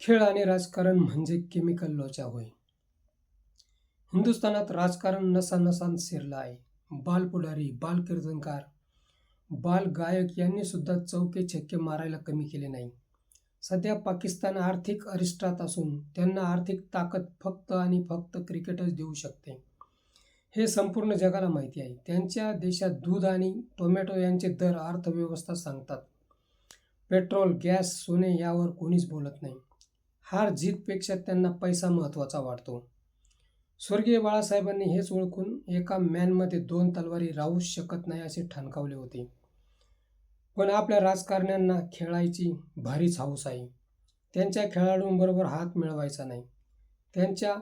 खेळ आणि राजकारण म्हणजे केमिकल लोचा होय. हिंदुस्थानात राजकारण नसानसात शिरलं आहे. बाल पुढारी बाल कीर्तनकार बाल गायक यांनी सुद्धा चौके छक्के मारायला कमी केले नाही. सध्या पाकिस्तान आर्थिक अरिष्टात असून त्यांना आर्थिक ताकद फक्त आणि फक्त क्रिकेटच देऊ शकते. हे संपूर्ण जगाला माहिती आहे. त्यांच्या देशात दूध आणि टोमॅटो यांचे दर अर्थव्यवस्था सांगतात. पेट्रोल गॅस सोने यावर कोणीच बोलत नाही. हार जीतपेक्षा त्यांना पैसा महत्त्वाचा वाटतो. स्वर्गीय बाळासाहेबांनी हेच ओळखून एका मॅनमध्ये दोन तलवारी राहूच शकत नाही असे ठणकावले होते. पण आपल्या राजकारण्यांना खेळायची भारीच हाऊस आहे. त्यांच्या खेळाडूंबरोबर हात मिळवायचा नाही. त्यांच्या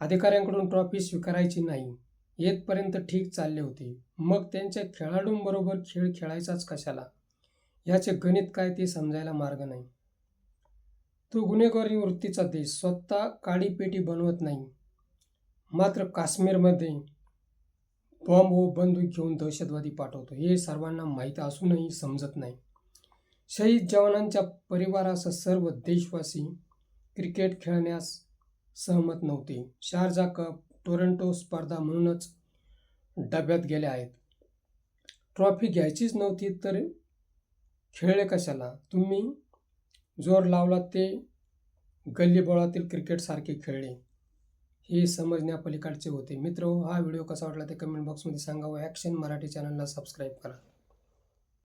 अधिकाऱ्यांकडून ट्रॉफी स्वीकारायची नाही. येतपर्यंत ठीक चालले होते. मग त्यांच्या खेळाडूंबरोबर खेळ खेळायचाच कशाला? याचे गणित काय ते समजायला मार्ग नाही. तो गुन्हेगारी वृत्तीचा देश स्वतः काळी पेटी बनवत नाही. मात्र काश्मीरमध्ये बॉम्ब व बंदूक घेऊन दहशतवादी पाठवतो हे सर्वांना माहीत असूनही समजत नाही. शहीद जवानांच्या परिवारासह सर्व देशवासी क्रिकेट खेळण्यास सहमत नव्हते. शारजा कप टोरंटो स्पर्धा म्हणूनच डब्यात गेल्या आहेत. ट्रॉफी घ्यायचीच नव्हती तर खेळले कशाला? तुम्ही जोर लावला ते गल्लीबोळातील क्रिकेटसारखे खेळले हे समजण्यापलीकडचे होते. मित्र हो, हा व्हिडिओ कसा वाटला ते कमेंट बॉक्समध्ये सांगा व ॲक्शन मराठी चॅनलला सबस्क्राईब करा.